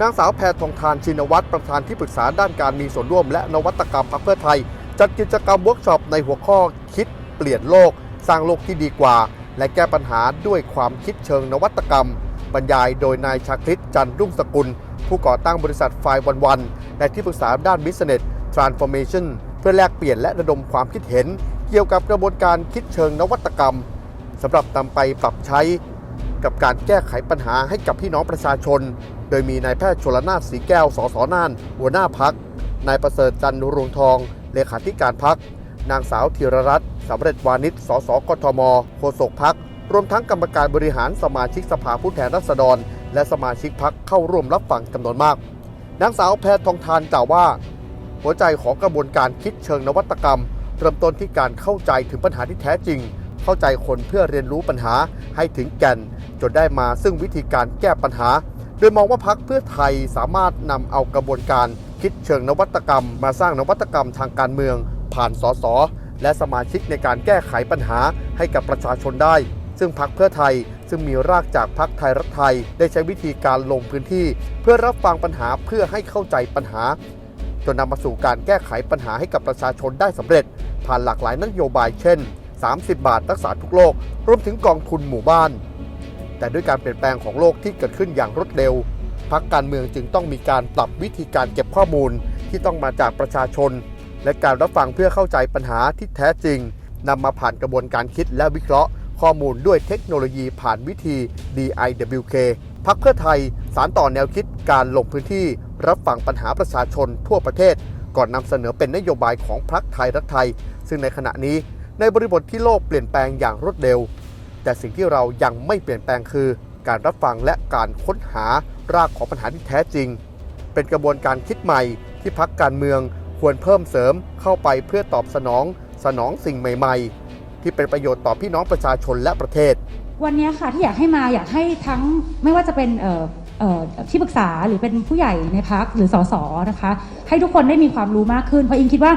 นางสาวแพทองทานชินวัตรประธานที่ปรึกษาด้านการมีส่วนร่วม และนวัตกรรมพรรคเพื่อไทย จัดกิจกรรมเวิร์กช็อปในหัวข้อคิดเปลี่ยนโลก สร้างโลกที่ดีกว่า และแก้ปัญหาด้วยความคิดเชิงนวัตกรรม บรรยายโดยนายชาคริตจันรุ่งสกุล ผู้ก่อตั้งบริษัทไฟวันวันและที่ปรึกษาด้าน Business Transformation เพื่อแลกเปลี่ยนและระดมความคิดเห็น เกี่ยวกับกระบวนการคิดเชิงนวัตกรรมสำหรับนำไปปรับใช้ กับการแก้ไขปัญหาให้กับพี่น้องประชาชน โดยมีนายแพทย์ชลนาถสีแก้ว สสน่าน หัวหน้าพัก นายประเสริฐจันทร์รวงทอง เลขาธิการพัก นางสาวธีรรัตน์สำเร็จวานิชสสกทม โฆษกพัก รวมทั้งกรรมการบริหารสมาชิกสภาผู้แทนราษฎร และสมาชิกพักเข้าร่วมรับฟังจำนวนมาก นางสาวแพทองทานกล่าวว่า หัวใจของกระบวนการคิดเชิงนวัตกรรม เริ่มต้นที่การเข้าใจถึงปัญหาที่แท้จริง เข้าใจคนเพื่อเรียนรู้ปัญหาให้ถึงแก่นจนได้มาซึ่งวิธีการแก้ปัญหา โดยมองว่าพักเพื่อไทยสามารถนำเอากระบวนการคิดเชิงนวัตกรรม มาสร้างนวัตกรรมทางการเมือง ผ่านสสและสมาชิกในการแก้ไขปัญหาให้กับประชาชนได้ ซึ่งพักเพื่อไทยซึ่งมีรากจากพักไทยรักไทย ได้ใช้วิธีการลงพื้นที่ เพื่อรับฟังปัญหาเพื่อให้เข้าใจปัญหา จนนำมาสู่การแก้ไขปัญหาให้กับประชาชนได้สำเร็จ ผ่านหลากหลายนโยบายเช่น 30 บาทรักษาทุกโรครวมถึงกองทุนหมู่บ้าน แต่ด้วยการเปลี่ยนแปลงของโลกที่เกิดขึ้นอย่างรวดเร็วพักการเมืองจึงต้องมีการปรับวิธีการเก็บข้อมูลที่ต้องมาจากประชาชน และการรับฟังเพื่อเข้าใจปัญหาที่แท้จริงนำมาผ่านกระบวนการคิดและวิเคราะห์ ข้อมูลด้วยเทคโนโลยีผ่านวิธี DIWK พักเพื่อไทยสารต่อแนวคิดการลงพื้นที่ รับฟังปัญหาประชาชนทั่วประเทศ ก่อนนำเสนอเป็นนโยบายของพรรคไทยรักไทย ซึ่งในขณะนี้ในบริบทที่โลกเปลี่ยนแปลงอย่างรวดเร็ว แต่สิ่งที่เรายังไม่เปลี่ยนแปลงคือ การรับฟังและการค้นหารากของปัญหาที่แท้จริง เป็นกระบวนการคิดใหม่ที่พักการเมืองควรเพิ่มเสริมเข้าไปเพื่อตอบสนอง สนองสิ่งใหม่ๆ ที่เป็นประโยชน์ต่อพี่น้องประชาชนและประเทศ วันนี้ค่ะที่อยากให้มาอยากให้ทั้งไม่ว่าจะเป็นที่ปรึกษาหรือเป็นผู้ใหญ่ในพักหรือสสนะคะ ให้ทุกคนได้มีความรู้มากขึ้น เพราะอิงคิดว่า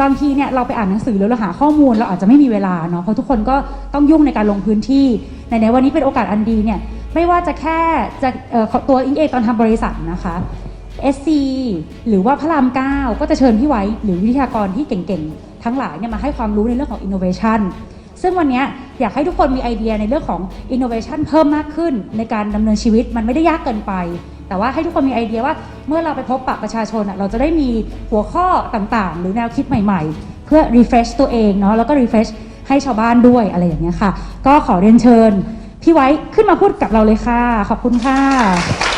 บางทีเนี่ยเราไปอ่านหนังสือแล้วเราหาข้อมูลเราอาจจะไม่มีเวลาเนาะเพราะทุกคนก็ต้องยุ่งในการลงพื้นที่ในในวันนี้เป็นโอกาสอันดีเนี่ยไม่ว่าจะแค่จะตัวอิงเองตอนทำบริษัทนะคะ SC หรือว่าพระราม9ก็จะเชิญพี่ไว้หรือวิทยากรที่เก่งๆ ทั้งหลายเนี่ยมาให้ความรู้ในเรื่องของ innovation ซึ่งวันนี้อยากให้ทุกคนมีไอเดียในเรื่องของ innovation เพิ่มมากขึ้นในการดำเนินชีวิตมันไม่ได้ยากเกินไป แต่ว่าให้ทุกคนมีไอเดียว่าเมื่อเราไปพบปะประชาชนอะเราจะได้มีหัวข้อต่างๆ หรือแนวคิดใหม่ๆ เพื่อ refresh ตัวเองเนาะแล้วก็ refresh ให้ชาวบ้านด้วยอะไรอย่างเงี้ยค่ะ ก็ขอเรียนเชิญ พี่ไว้ขึ้นมาพูดกับเราเลยค่ะ ขอบคุณค่ะ